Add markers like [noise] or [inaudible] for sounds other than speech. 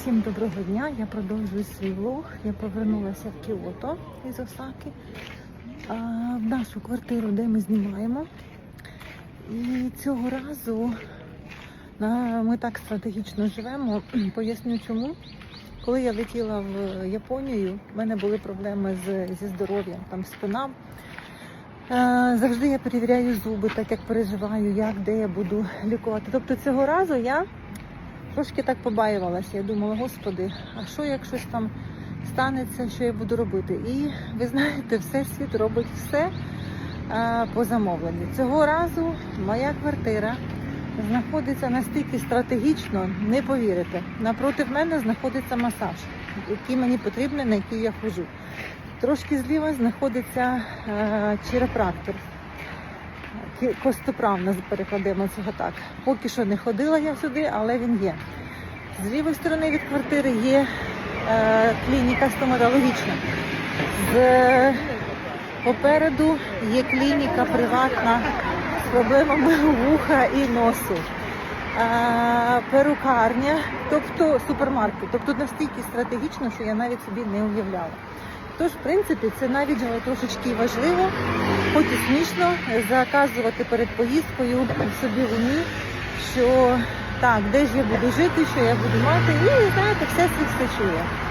Всім доброго дня. Я продовжую свій влог. Я повернулася в Кіото із Осаки а, в нашу квартиру, де ми знімаємо. І цього разу на, ми так стратегічно живемо. [clears throat] Поясню чому. Коли я летіла в Японію, в мене були проблеми з, зі здоров'ям, там спина. Завжди я перевіряю зуби, так як переживаю, як, де я буду лікувати. Тобто цього разу я трошки так побаювалася. Я думала, господи, а що як щось там станеться, що я буду робити? І ви знаєте, все світ робить все е, по замовленню. Цього разу моя квартира знаходиться настільки стратегічно, не повірите. Напроти мене знаходиться масаж, який мені потрібен, на який я ходжу. Трошки зліва знаходиться е, chiropractor. Костоправно перекладемо цього так. Поки що не ходила я сюди, але він є. З лівої сторони від квартири є е, клініка стоматологічна. З попереду є клініка приватна з проблемами вуха і носу. Е, перукарня, тобто супермаркет. Тобто настільки стратегічно, що я навіть собі не уявляла. Тож, в принципі, це навіть трошечки важливо, хоч і смішно заказувати перед поїздкою собі в умі, що так, де ж я буду жити, що я буду мати, і знаєте, все світ все чує.